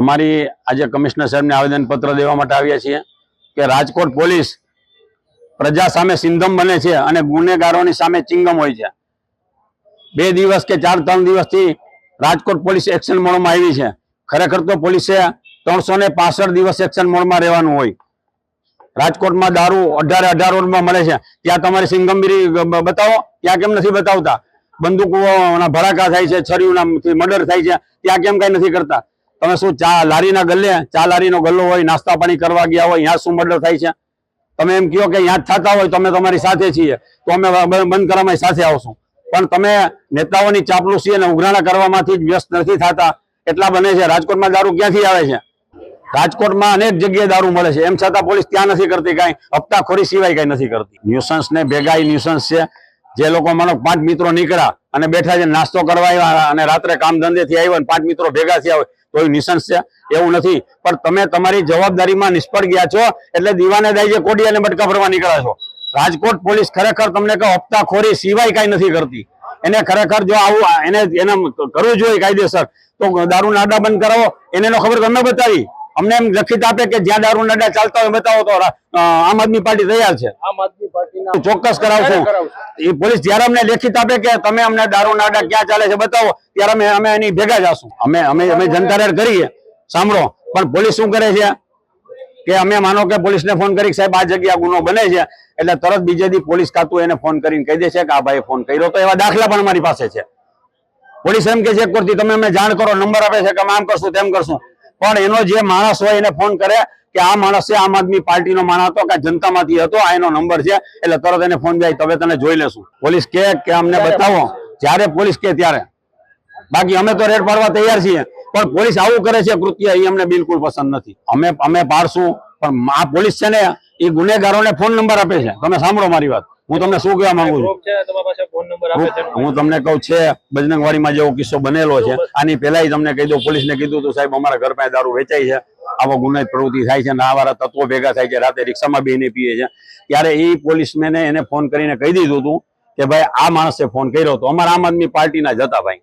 અમારી આજે કમિશનર સાહેબને આવેદનપત્ર દેવા માટે આવ્યા છીએ કે રાજકોટ પોલીસ પ્રજા સામે સિંધમ બને છે અને ગુનેગારોની સામે ચિંગમ હોય છે. બે દિવસ કે ચાર, ત્રણ દિવસથી રાજકોટ પોલીસ એક્શન મોડમાં આવી છે. ખરેખર તો પોલીસે ત્રણસો ને પાસઠ દિવસ એક્શન મોડમાં રહેવાનું હોય. રાજકોટમાં દારૂ અઢારે અઢાર રોડમાં મળે છે. ત્યાં તમારી સિંગમગીરી બતાવો. ત્યાં કેમ નથી બતાવતા? બંદૂકોના ભડાકા થાય છે છરીઓના મર્ડર થાય છે. ત્યાં કેમ કઈ નથી કરતા? તમે શું ચા લારીના ગલ્લે? ચા લારીનો ગલ્લો હોય, નાસ્તા પાણી કરવા ગયા હોય ત્યાં શું મર્ડર થાય છે? તમે એમ કહો કે ત્યાં જ થતા હોય, તો તમારી સાથે છીએ. તો અમે બંધ કરવામાં સાથે આવશું. પણ તમે નેતાઓની ચાપલુસી અને ઉઘરાણા કરવામાંથી જ વ્યસ્ત નથી થતા. એટલા બને છે. રાજકોટમાં દારૂ ક્યાંથી આવે છે? રાજકોટમાં અનેક જગ્યાએ દારૂ મળે છે. એમ છતાં પોલીસ ત્યાં નથી કરતી કાંઈ. હપ્તાખોરી સિવાય કાંઈ નથી કરતી. ન્યુસન્સ ને ભેગા ન્યુસન્સ છે. જે લોકો માનો પાંચ મિત્રો નીકળ્યા અને બેઠા છે, નાસ્તો કરવા આવ્યા અને રાત્રે કામ ધંધેથી આવ્યા અને પાંચ મિત્રો ભેગા થયા હોય, તો એ નિશંસ છે. એવું નથી. પણ તમે તમારી જવાબદારીમાં નિષ્ફળ ગયા છો, એટલે દીવાને જે કોડી અને બટકા ભરવા નીકળ્યા છો. રાજકોટ પોલીસ ખરેખર તમને કહો, હપ્તાખોરી સિવાય કાંઈ નથી કરતી. એને ખરેખર જો આવું એને એને કરવું જોઈએ કાયદેસર. તો દારૂના નાડા બંધ કરાવો. એને ખબર ગમે બતાવી. અમને એમ લખિત આપે કે જ્યાં દારૂ નડા ચાલતા હોય બતાવો તો આમ આદમી પાર્ટી તૈયાર છે. આમ આદમી પાર્ટી ચોક્કસ કરાવશું એ પોલીસ જયારે અમને લેખિત આપે કે તમે અમને દારૂ નાડા ક્યાં ચાલે છે બતાવો ત્યારે અમે અમે એની ભેગા જશું. અમે અમે અમે જનતા રેડ કરીએ. સાંભળો પણ પોલીસ શું કરે છે? કે અમે માનો કે પોલીસને ફોન કરી સાહેબ આ જગ્યા ગુનો બને છે એટલે તરત બીજે દી પોલીસ ખાતું એને ફોન કરીને કહી દે છે કે આ ભાઈ ફોન કર્યો તો એવા દાખલા પણ અમારી પાસે છે. પોલીસ એમ કે છે કરતી તમે અમે જાણ કરો નંબર આપે છે કે અમે આમ કરશું તેમ કરશું. પણ એનો જે માણસ હોય એને ફોન કરે કે આ માણસ છે આમ આદમી પાર્ટીનો માણસ હતો કે જનતામાંથી હતો આ એનો નંબર છે એટલે તરત એને ફોન જાય તમે તને જોઈ લેશું. પોલીસ કે કે અમને બતાવો. જ્યારે પોલીસ કે ત્યારે. બાકી અમે તો રેડ પાડવા તૈયાર છીએ પણ પોલીસ આવું કરે છે કૃત્ય એ અમને બિલકુલ પસંદ નથી. અમે અમે પાડશું પણ આ પોલીસ છે ને એ ગુનેગારોને ફોન નંબર આપે છે. તમે સાંભળો મારી વાત. હું તમને શું કહેવા માંગુ છું? હું તમને કહું છે બજરંગવાડીમાં જેવો કિસ્સો બનેલો છે. આની પહેલા તમને કહી દઉં પોલીસને કીધું તું સાહેબ અમારા ઘર પાસે દારૂ વેચાય છે. આવો ગુનાહિત પ્રવૃત્તિ થાય છે આવારા તત્વો ભેગા થાય છે. રાતે રિક્ષામાં બેહીને પીએ છે. ત્યારે એ પોલીસમેને એને ફોન કરીને કહી દીધું હતું કે ભાઈ આ માણસે ફોન કર્યો હતો. અમારા આમ આદમી પાર્ટીના જ હતા ભાઈ.